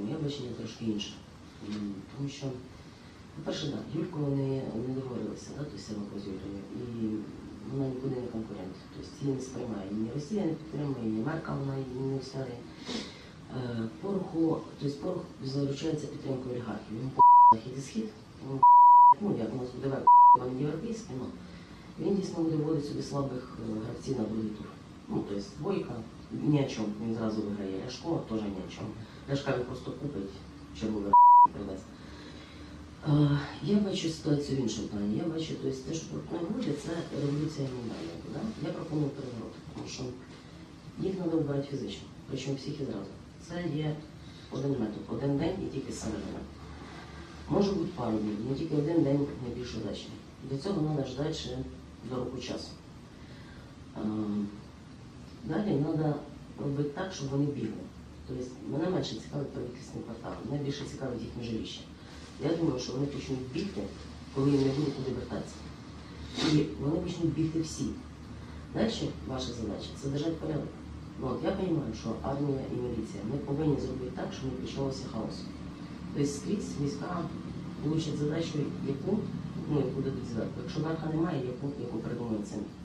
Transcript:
Моє бачення трошки інше. Тому що, по-перше, да, Юльку вони не договорилися, да, тобто Сєва з Юлею, і вона нікуди не конкурент. Тобто її не сприймає. Ні Росія не підтримує, ні Мерка вона її не встає. Е, Пороху, тобто Порох заручається підтримкою олігархів. Він по захід і схід, він ну, як у нас буде вони європейські, ну, він дійсно буде вводити собі слабих е, гравців на другий тур. Ну, тобто Бойка ні о чому, він зразу виграє. Ляшко теж ні о чому. Ляшка він просто купить черговий привез. Е, Я бачу ситуацію в іншому плані. Я бачу, тобто, те, що Гуля, це революція ментальна. Да? Я пропоную переворот, тому що їх треба вбирати фізично, причому всіх і зразу. Це є один метод, один день і тільки середина. Може бути пару днів, але тільки один день найбільш удачний. До цього треба ждати ще до року часу. Далі треба робити так, щоб вони бігли. Тобто мене менше цікавить правительственний квартал, мене більше цікавить їхнє жилище. Я думаю, що вони почнуть бігти, коли їм не буде куди вертатися. І вони почнуть бігти всі. Далі ваша задача це держати порядок. Ну, от я розумію, що армія і міліція ми повинні зробити так, щоб не почалося хаосу. Тобто скрізь війська получать задачу, яку, ну, яку дадуть. Якщо верха немає, яку, яку придумають самі.